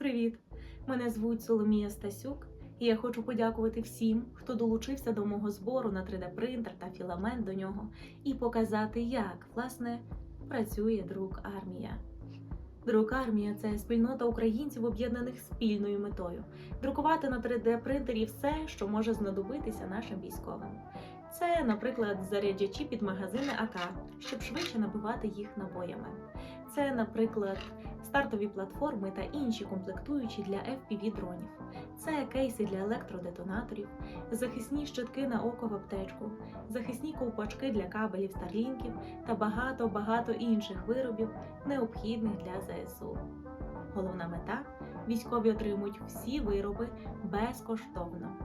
Привіт! Мене звуть Соломія Стасюк, і я хочу подякувати всім, хто долучився до мого збору на 3D-принтер та філамент до нього, і показати, як власне працює друк армія. Друк армія це спільнота українців, об'єднаних спільною метою друкувати на 3D-принтері все, що може знадобитися нашим військовим. Це, наприклад, заряджачі під магазини АК, щоб швидше набивати їх набоями. Це, наприклад, стартові платформи та інші комплектуючі для fpv дронів. Це кейси для електродетонаторів, захисні щитки на око в аптечку, захисні ковпачки для кабелів старлінків та багато-багато інших виробів, необхідних для ЗСУ. Головна мета військові отримують всі вироби безкоштовно.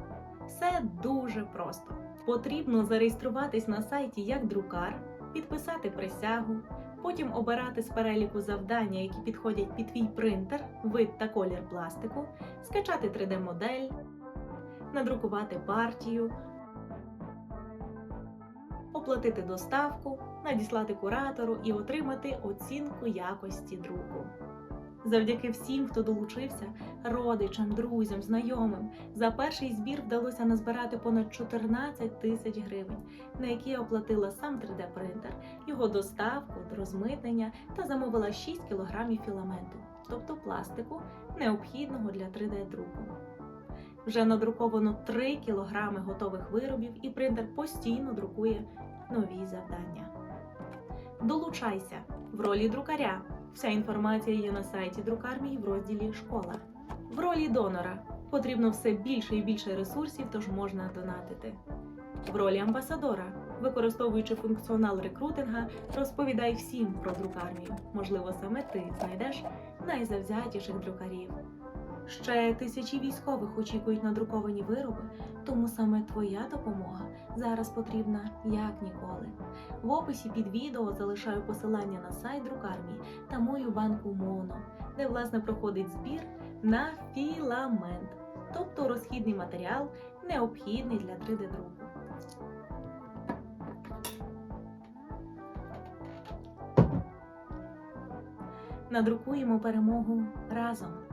Все дуже просто. Потрібно зареєструватись на сайті як друкар, підписати присягу, потім обирати з переліку завдання, які підходять під твій принтер, вид та колір пластику, скачати 3D-модель, надрукувати партію, оплатити доставку, надіслати куратору і отримати оцінку якості друку. Завдяки всім, хто долучився, родичам, друзям, знайомим, за перший збір вдалося назбирати понад 14 тисяч гривень, на які оплатила сам 3D-принтер, його доставку, розмитнення та замовила 6 кілограмів філаменту, тобто пластику, необхідного для 3D-друку. Вже надруковано 3 кілограми готових виробів, і принтер постійно друкує нові завдання. Долучайся в ролі друкаря. Вся інформація є на сайті друкармії в розділі Школа. В ролі донора потрібно все більше і більше ресурсів, тож можна донатити. В ролі амбасадора, використовуючи функціонал рекрутинга, розповідай всім про друкармію. Можливо, саме ти знайдеш найзавзятіших друкарів. Ще тисячі військових очікують на друковані вироби, тому саме твоя допомога зараз потрібна як ніколи. В описі під відео залишаю посилання на сайт друкармії та мою банку Моно, де власне проходить збір на філамент, тобто розхідний матеріал, необхідний для 3D-друку. Надрукуємо перемогу разом.